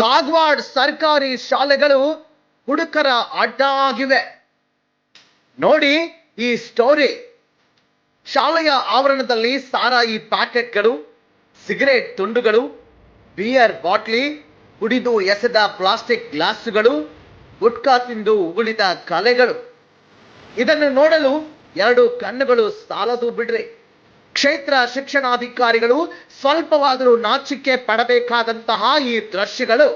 ಕಾಗವಾಡ್ ಸರ್ಕಾರಿ ಶಾಲೆಗಳು ಹುಡುಕರ ಅಡ್ಡ ಆಗಿವೆ. ನೋಡಿ ಈ ಸ್ಟೋರಿ ಶಾಲೆಯ ಆವರಣದಲ್ಲಿ ಸಾರಾಯಿ ಪ್ಯಾಕೆಟ್ಗಳು, ಸಿಗರೇಟ್ ತುಂಡುಗಳು ಬಿಯರ್ ಬಾಟ್ಲಿ ಕುಡಿದು ಎಸೆದ ಪ್ಲಾಸ್ಟಿಕ್ ಗ್ಲಾಸುಗಳು, ಗುಟ್ಕಾ ತಿಂದು ಉಗುಳಿದ ಕಲೆಗಳು. ಇದನ್ನು ನೋಡಲು ಎರಡು ಕಣ್ಣುಗಳು ಸಾಲದು ಬಿಡ್ರಿ. ಕ್ಷೇತ್ರ ಶಿಕ್ಷಣಾಧಿಕಾರಿಗಳು ಸ್ವಲ್ಪವಾದರೂ ನಾಚಿಕೆ ಪಡಬೇಕಾದಂತಹ ಈ ದೃಶ್ಯಗಳು.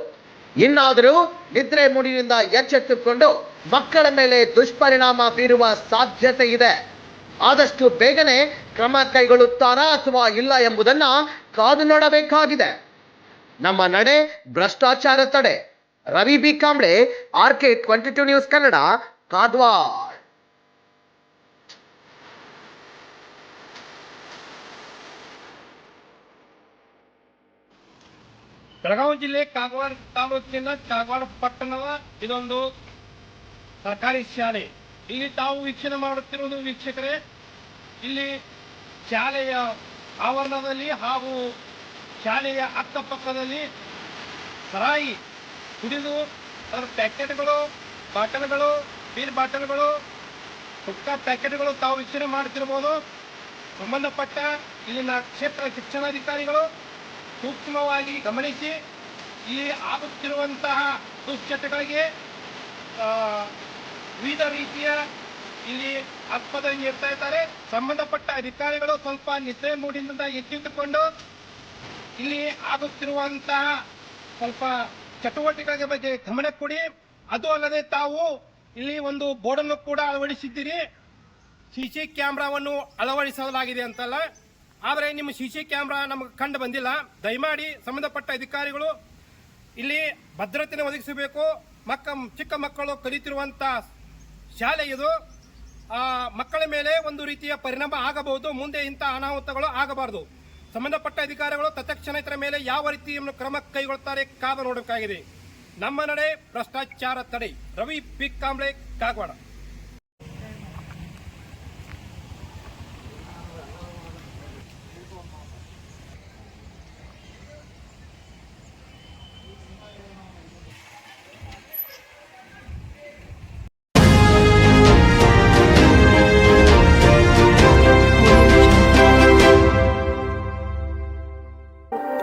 ಇನ್ನಾದರೂ ನಿದ್ರೆ ಮುಡಿಯಿಂದ ಎಚ್ಚೆತ್ತುಕೊಂಡು ಮಕ್ಕಳ ಮೇಲೆ ದುಷ್ಪರಿಣಾಮ ಬೀರುವ ಸಾಧ್ಯತೆ ಇದೆ. ಆದಷ್ಟು ಬೇಗನೆ ಕ್ರಮ ಕೈಗೊಳ್ಳುತ್ತಾರಾ ಅಥವಾ ಇಲ್ಲ ಎಂಬುದನ್ನ ಕಾದು ನೋಡಬೇಕಾಗಿದೆ. ನಮ್ಮ ನಡೆ ಭ್ರಷ್ಟಾಚಾರ ತಡೆ. Ravi B Kamble, R K twenty two news Kannada Kagwad Belagavi ಜಿಲ್ಲೆ ಕಾಗವಾಡ ತಾಲೂಕಿನ ಕಾಗವಾಡ ಪಟ್ಟಣದ ಇದೊಂದು ಸರ್ಕಾರಿ ಶಾಲೆ. ಇಲ್ಲಿ ತಾವು ವೀಕ್ಷಣೆ ಮಾಡುತ್ತಿರುವುದು ವೀಕ್ಷಕರೇ, ಇಲ್ಲಿ ಶಾಲೆಯ ಆವರಣದಲ್ಲಿ ಹಾಗೂ ಶಾಲೆಯ ಅಕ್ಕಪಕ್ಕದಲ್ಲಿ ಸರಾಯಿ ಕುಡಿದು ಅದರ ಪ್ಯಾಕೆಟ್ಗಳು, ಬಾಟಲ್ಗಳು, ಬೀರ್ ಬಾಟಲ್ಗಳು ಪುಟ್ಟ ಪ್ಯಾಕೆಟ್ಗಳು ತಾವು ವೀಕ್ಷಣೆ ಮಾಡುತ್ತಿರಬಹುದು. ಸಂಬಂಧಪಟ್ಟ ಇಲ್ಲಿನ ಕ್ಷೇತ್ರ ಶಿಕ್ಷಣಾಧಿಕಾರಿಗಳು ಸೂಕ್ಷ್ಮವಾಗಿ ಗಮನಿಸಿ ಇಲ್ಲಿ ಆಗುತ್ತಿರುವಂತಹ ದುಶ್ಚಟಗಳಿಗೆ ವಿವಿಧ ರೀತಿಯ ಇಲ್ಲಿ ಆಸ್ಪದ ನೀಡ್ತಾ ಇದ್ದಾರೆ. ಸಂಬಂಧಪಟ್ಟ ಅಧಿಕಾರಿಗಳು ಸ್ವಲ್ಪ ನಿದ್ರೆ ಮೂಡಿನಿಂದ ಎಚ್ಚಿಟ್ಟುಕೊಂಡು ಇಲ್ಲಿ ಆಗುತ್ತಿರುವಂತಹ ಸ್ವಲ್ಪ ಚಟುವಟಿಕೆಗಳ ಬಗ್ಗೆ ಗಮನ ಕೊಡಿ. ಅದು ಅಲ್ಲದೆ ತಾವು ಇಲ್ಲಿ ಒಂದು ಬೋರ್ಡನ್ನು ಕೂಡ ಅಳವಡಿಸಿದ್ದೀರಿ. ಸಿಸಿ ಕ್ಯಾಮ್ರಾವನ್ನು ಅಳವಡಿಸಲಾಗಿದೆ ಅಂತಲ್ಲ. ಆದರೆ ನಿಮ್ಮ ಸಿ ಸಿ ಕ್ಯಾಮ್ರಾ ನಮಗೆ ಕಂಡು ಬಂದಿಲ್ಲ. ದಯಮಾಡಿ ಸಂಬಂಧಪಟ್ಟ ಅಧಿಕಾರಿಗಳು ಇಲ್ಲಿ ಭದ್ರತೆಯನ್ನು ಒದಗಿಸಬೇಕು. ಮಕ್ಕ, ಚಿಕ್ಕ ಮಕ್ಕಳು ಕಲಿತಿರುವಂಥ ಶಾಲೆ ಇದು. ಮಕ್ಕಳ ಮೇಲೆ ಒಂದು ರೀತಿಯ ಪರಿಣಾಮ ಆಗಬಹುದು, ಮುಂದೆ ಇಂಥ ಅನಾಹುತಗಳು ಆಗಬಾರದು. ಸಂಬಂಧಪಟ್ಟ ಅಧಿಕಾರಿಗಳು ತತ್ಕ್ಷಣ ಇದರ ಮೇಲೆ ಯಾವ ರೀತಿಯನ್ನು ಕ್ರಮ ಕೈಗೊಳ್ಳುತ್ತಾರೆ ಕಾದ ನೋಡಬೇಕಾಗಿದೆ ನಮ್ಮ ನಡೆ ಭ್ರಷ್ಟಾಚಾರ ತಡೆ. ರವಿ ಪಿ. ಕಾಂಬ್ಳೆ ಕಾಗವಾಡ.